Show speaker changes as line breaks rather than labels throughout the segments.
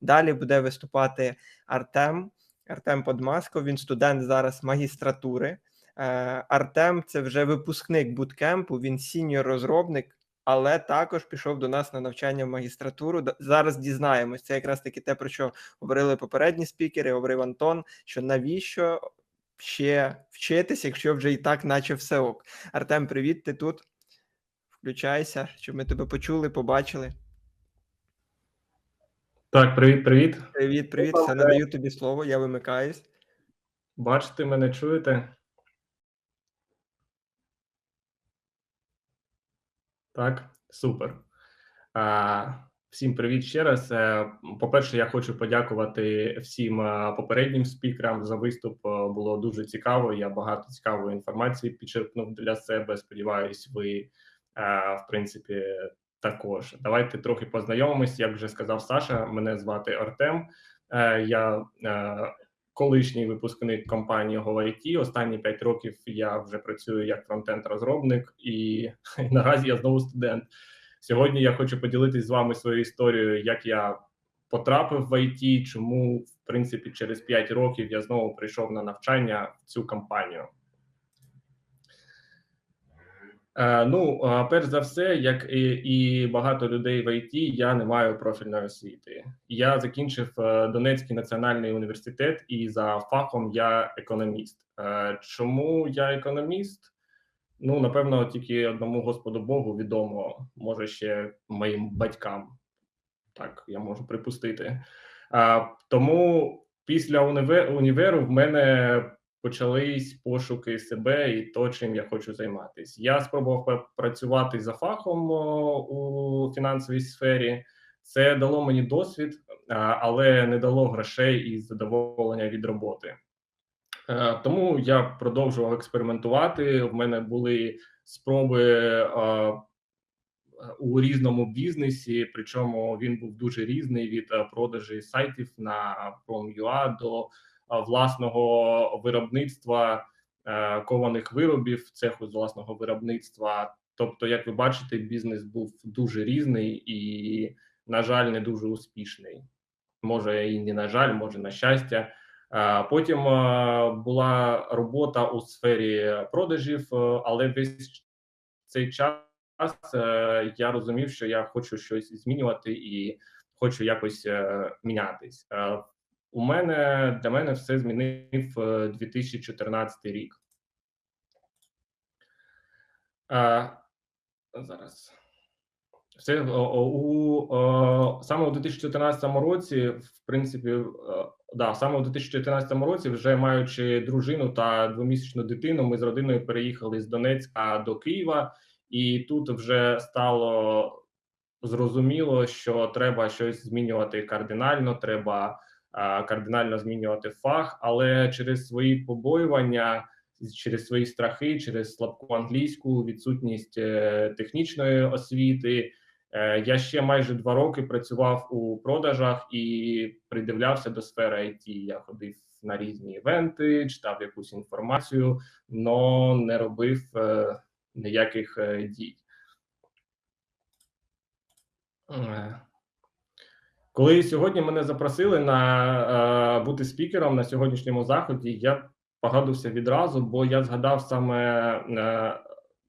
Далі буде виступати Артем. Артем Подмасков, він студент зараз магістратури. Е, Артем це вже випускник буткемпу, він сіньор розробник, але також пішов до нас на навчання в магістратуру. Зараз дізнаємось. Це якраз таки те, про що говорили попередні спікери, говорив Антон. Що навіщо ще вчитись, якщо вже і так, наче все ок. Артем, привіт, ти тут? Включайся, щоб ми тебе почули, побачили.
Так, привіт, привіт.
Привіт, привіт. Все надаю тобі слово, я вимикаюсь.
Бачите мене, чуєте? Так, супер. Всім привіт ще раз. Е, По-перше, я хочу подякувати всім е, попереднім спікерам за виступ. Е, Було дуже цікаво. Я багато цікавої інформації підчерпнув для себе. Сподіваюсь, ви в принципі також. Давайте трохи познайомимось. Як вже сказав Саша, мене звати Артем. Е, Я е, колишній випускник компанії GoIT. Останні 5 років я вже працюю як фронтенд розробник, і наразі я знову студент. Сьогодні я хочу поділитися з вами своєю історією, як я потрапив в IT, чому в принципі через 5 років я знову прийшов на навчання в цю компанію. Е, ну, перш за все, як і, і багато людей в IT, я не маю профільної освіти. Я закінчив е, Донецький національний університет, і за фахом я економіст. Е, чому я економіст? Ну, напевно, тільки одному Господу Богу відомо, може ще моїм батькам. Так, я можу припустити. Тому після уніве- універу в мене почались пошуки себе і то, чим я хочу займатися. Я спробував працювати за фахом у фінансовій сфері. Це дало мені досвід, але не дало грошей і задоволення від роботи. Е, Тому я продовжував експериментувати. В мене були спроби у різному бізнесі, причому він був дуже різний від е, продажі сайтів на Prom.ua до власного виробництва е, кованих виробів, цеху з власного виробництва. Тобто, як ви бачите, бізнес був дуже різний і, на жаль, не дуже успішний. Може, і не на жаль, може на щастя. Е, Потім е, була робота у сфері продажів, е, але весь цей час е, я розумів, що я хочу щось змінювати і хочу якось е, мінятись. Е, У мене для мене все змінив е, 2014 рік. Е, Зараз. Все о- у е, саме у 2014 році, в принципі, е, да, саме у 2014 році, вже маючи дружину та двомісячну дитину, ми з родиною переїхали з Донецька до Києва, і тут вже стало зрозуміло, що треба щось змінювати кардинально, треба е, кардинально змінювати фах, але через свої побоювання, через свої страхи, через слабку англійську, відсутність е, технічної освіти. Е, Я ще майже два роки працював у продажах і придивлявся до сфери IT. Я ходив на різні івенти, читав якусь інформацію, але не робив е, ніяких е, дій. Коли сьогодні мене запросили на е, бути спікером на сьогоднішньому заході, я погодився відразу, бо я згадав саме е,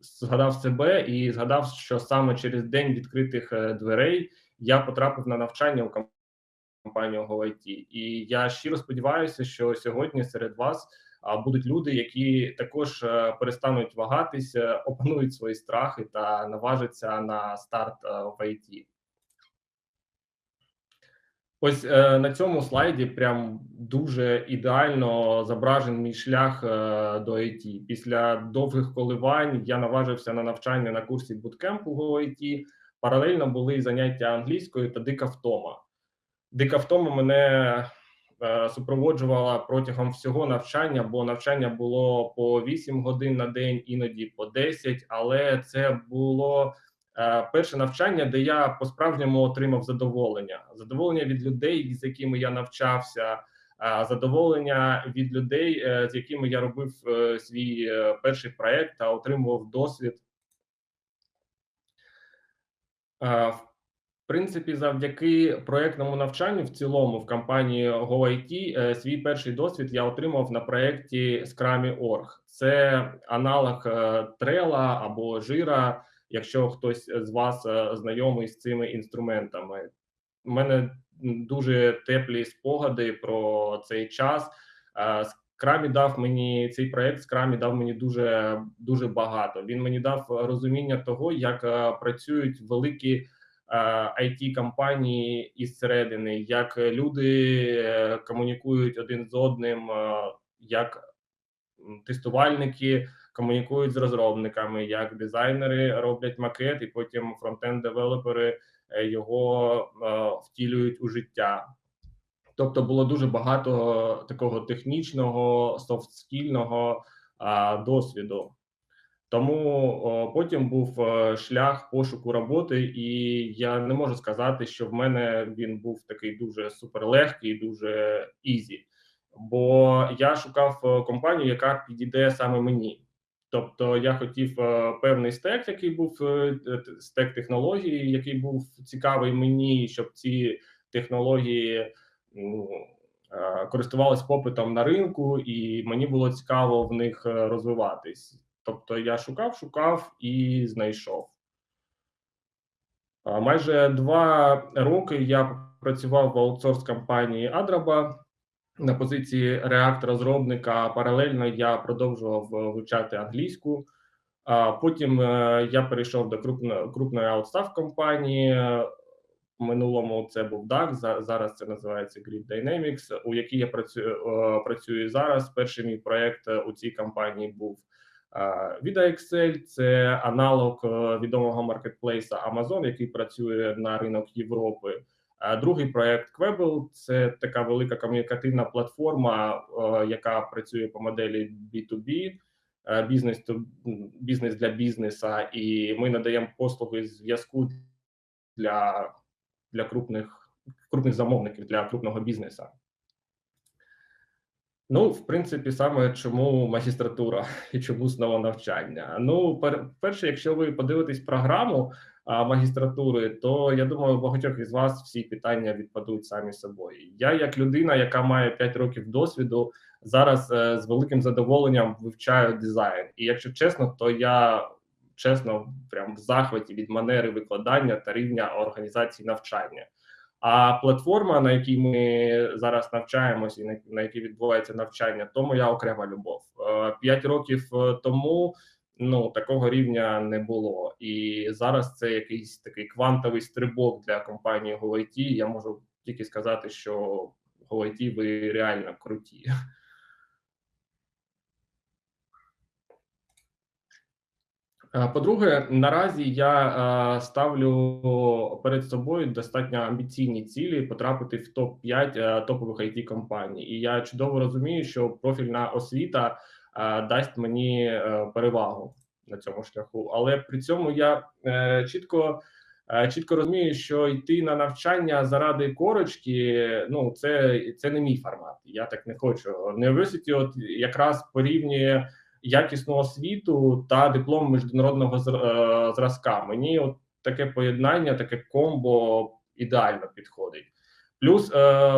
згадав себе і згадав, що саме через день відкритих е, дверей я потрапив на навчання у ком- компанію GoIT. І я щиро сподіваюся, що сьогодні серед вас будуть люди, які також перестануть вагатися, опанують свої страхи та наважаться на старт в IT. Ось е, на цьому слайді прям дуже ідеально зображений мій шлях е, до IT. Після довгих коливань я наважився на навчання на курсі буткемпу GoIT. Паралельно були заняття англійською та дика втома. Дика втома мене е, супроводжувала протягом всього навчання, бо навчання було по 8 годин на день, іноді по 10, але це було перше навчання, де я по-справжньому отримав задоволення. Задоволення від людей, з якими я навчався, е, задоволення від людей, е, з якими я робив е, свій е, перший проект та отримував досвід. Е, В принципі, завдяки проектному навчанню в цілому в компанії GoIT е, свій перший досвід я отримав на проєкті Scrum.org. Це аналог е, Trello або Jira, якщо хтось з вас е, знайомий з цими інструментами. У мене дуже теплі спогади про цей час. Е, Scrum дав мені цей проект Scrum дав мені дуже дуже багато. Він мені дав розуміння того, як е, працюють великі it компанії із середини, як люди комунікують один з одним, як тестувальники комунікують з розробниками, як дизайнери роблять макет, і потім фронтенд-девелопери е, його втілюють у життя. Тобто було дуже багато такого технічного, софтскільного досвіду. Тому потім був е, шлях пошуку роботи, і я не можу сказати, що в мене він був такий дуже суперлегкий, дуже ізі. Бо я шукав е, компанію, яка підійде саме мені. Тобто я хотів е, певний стек, який був стек технології, який був цікавий мені, щоб ці технології ну, користувалися попитом на ринку, і мені було цікаво в них розвиватись. Тобто я шукав, шукав і знайшов. Майже два роки я працював в аутсорс компанії Адраба на позиції реактор-розробника. Паралельно я продовжував вивчати англійську. Потім е, я перейшов до крупної аутстав компанії. В минулому це був DAX, зараз це називається Grid Dynamics, у якій я працюю е, працюю зараз. Перший мій проект у цій компанії був Vida Excel – це аналог е, відомого маркетплейса Amazon, який працює на ринок Європи. Другий проект Quebel – це така велика комунікативна платформа, е, яка працює по моделі B2B, е, бізнес бізнес для бізнеса, і ми надаємо послуги зв'язку для для крупних крупних замовників для крупного бізнесу. Ну, в принципі, саме чому магістратура і чому знову навчання. Ну, пер, перше, якщо ви подивитесь програму а, магістратури, то я думаю, у багатьох із вас всі питання відпадуть самі собою. Я, як людина, яка має 5 років досвіду, зараз е, з великим задоволенням вивчаю дизайн. І якщо чесно, то я чесно, прям в захваті від манери викладання та рівня організації навчання. А платформа, на якій ми зараз навчаємося, і на, на якій відбувається навчання, то моя окрема любов. Е, п'ять років е, тому ну такого рівня не було, і зараз це якийсь такий квантовий стрибок для компанії GoIT. Я можу тільки сказати, що GoIT ви реально круті. По-друге, наразі я ставлю перед собою достатньо амбіційні цілі потрапити в топ 5 е, топових it компаній, і я чудово розумію, що профільна освіта дасть мені перевагу на цьому шляху. Але при цьому я чітко чітко розумію, що йти на навчання заради корочки, ну це це не мій формат. Я так не хочу. University от якраз порівнює якісну освіту та диплом міжнародного е, зразка. Мені от таке поєднання, таке комбо ідеально підходить. Плюс е,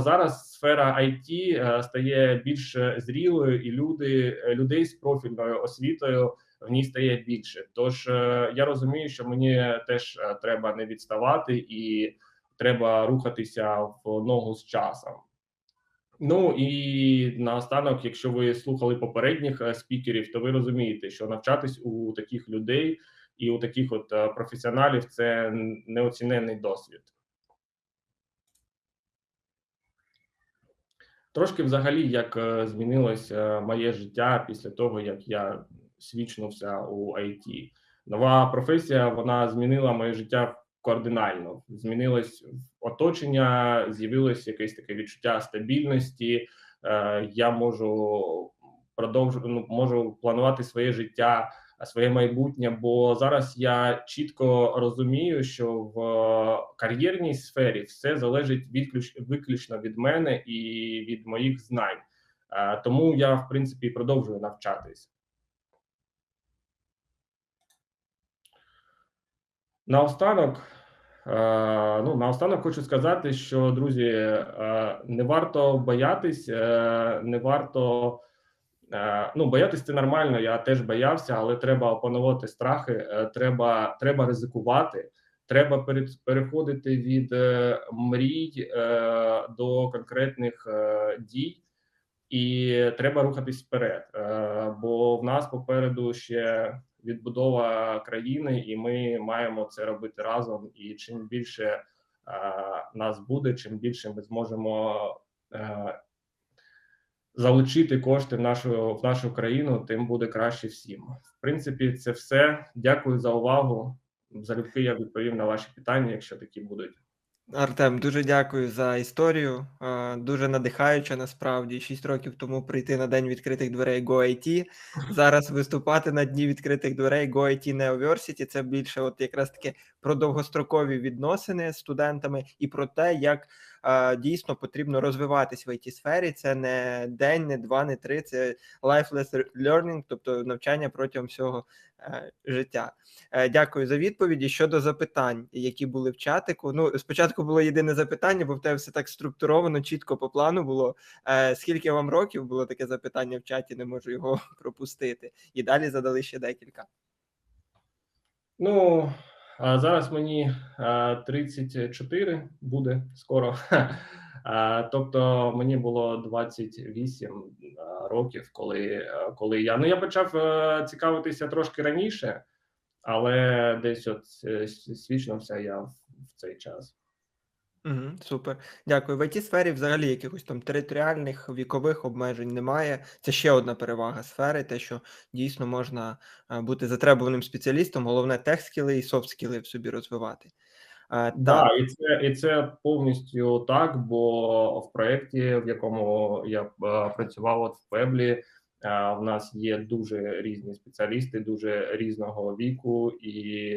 зараз сфера IT е, стає більш зрілою, і люди людей з профільною освітою в ній стає більше. Тож я розумію, що мені теж треба не відставати і треба рухатися в ногу з часом. Ну і наостанок, якщо ви слухали попередніх е, спікерів, то ви розумієте, що навчатись у таких людей і у таких от е, професіоналів це неоціненний досвід. Трошки взагалі як е, змінилося моє життя після того, як я свічнувся у IT. Нова професія вона змінила моє життя кардинально. Змінилось оточення, з'явилось якесь таке відчуття стабільності. Е, я можу продовжувати ну, можу планувати своє життя, своє майбутнє. Бо зараз я чітко розумію, що в кар'єрній сфері все залежить відключ, виключно від мене і від моїх знань. Е, тому я в принципі продовжую навчатись. Наостанок Е, ну, наостанок хочу сказати, що друзі, е, не варто боятись, не варто. Е, ну, боятись це нормально. Я теж боявся, але треба опанувати страхи. е, Треба, треба ризикувати. Треба переходити від е, мрій до конкретних дій, і треба рухатись вперед. Бо в нас попереду ще відбудова країни, і ми маємо це робити разом. І чим більше нас буде, чим більше ми зможемо залучити кошти в нашу в нашу країну, тим буде краще всім. В принципі, це все. Дякую за увагу. Залюбки я відповім на ваші питання, якщо такі будуть.
Артем, дуже дякую за історію. Дуже надихаюча насправді. Шість років тому прийти на день відкритих дверей GoIT. Зараз виступати на дні відкритих дверей GoIT Neoversity. Це більше, от якраз таки про довгострокові відносини з студентами і про те, як дійсно потрібно розвиватись в it сфері. Це не день, не два, не три. Це lifeless learning, тобто навчання протягом всього е, життя. Е, Дякую за відповіді. Щодо запитань, які були в чатику. Ну, спочатку було єдине запитання, бо в тебе все так структуровано, чітко по плану було. Е, Скільки вам років було таке запитання в чаті, не можу його пропустити. І далі задали ще декілька.
Ну а зараз мені а, 34 буде скоро. Тобто мені було 28 а, років, коли, коли я ну я почав е, цікавитися трошки раніше, але десь от е, свічнувся я в цей час.
Угу, супер, дякую. В it сфері взагалі якихось там територіальних вікових обмежень немає. Це ще одна перевага сфери, те, що дійсно можна е, бути затребуваним спеціалістом. Головне тех-скіли і софт-скіли в собі розвивати. Е,
Да,
Так,
і це і це повністю так. Бо в проєкті, в якому я е, працював от в Пеблі, е, в нас є дуже різні спеціалісти, дуже різного віку, і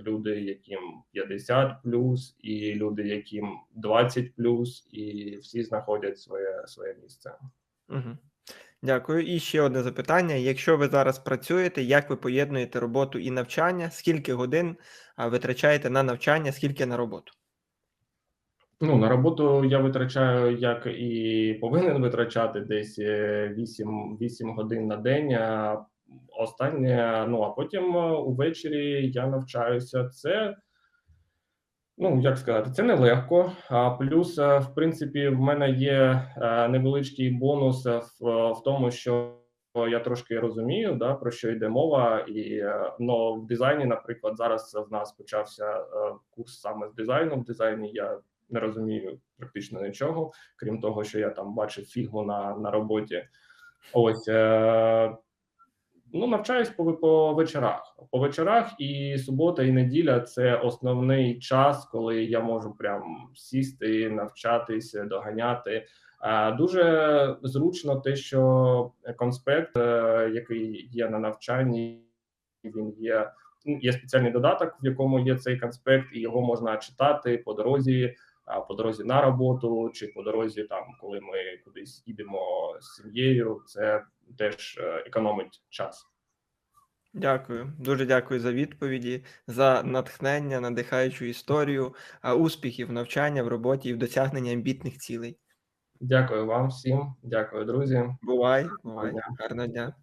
люди, яким 50 плюс, і люди, яким 20 плюс, і всі знаходять своє своє місце.
Угу. Дякую. І ще одне запитання: якщо ви зараз працюєте, як ви поєднуєте роботу і навчання? Скільки годин витрачаєте на навчання, скільки на роботу?
Ну, на роботу я витрачаю, як і повинен витрачати десь е, 8, 8 годин на день. А останнє, ну а потім е, увечері я навчаюся. Це, ну як сказати, це нелегко. А плюс, е, в принципі, в мене є е, невеличкий бонус в, в тому, що я трошки розумію, да, про що йде мова, і но в дизайні, наприклад, зараз в нас почався курс саме з дизайну. В дизайні я не розумію практично нічого, крім того, що я там бачив фігму на, на роботі. Ось ну навчаюсь по, по вечорах. По вечорах і субота, і неділя це основний час, коли я можу прям сісти, навчатися, доганяти. Дуже зручно те, що конспект, е, який є на навчанні, він є. ну, Є спеціальний додаток, в якому є цей конспект, і його можна читати по дорозі, по дорозі на роботу, чи по дорозі, там, коли ми кудись їдемо з сім'єю. Це теж е, економить час.
Дякую, дуже дякую за відповіді, за натхнення, надихаючу історію, а, успіхів в навчання, в роботі і в досягненні амбітних цілей.
Дякую вам всім, дякую, друзі.
Бувай, бувай, гарного дня.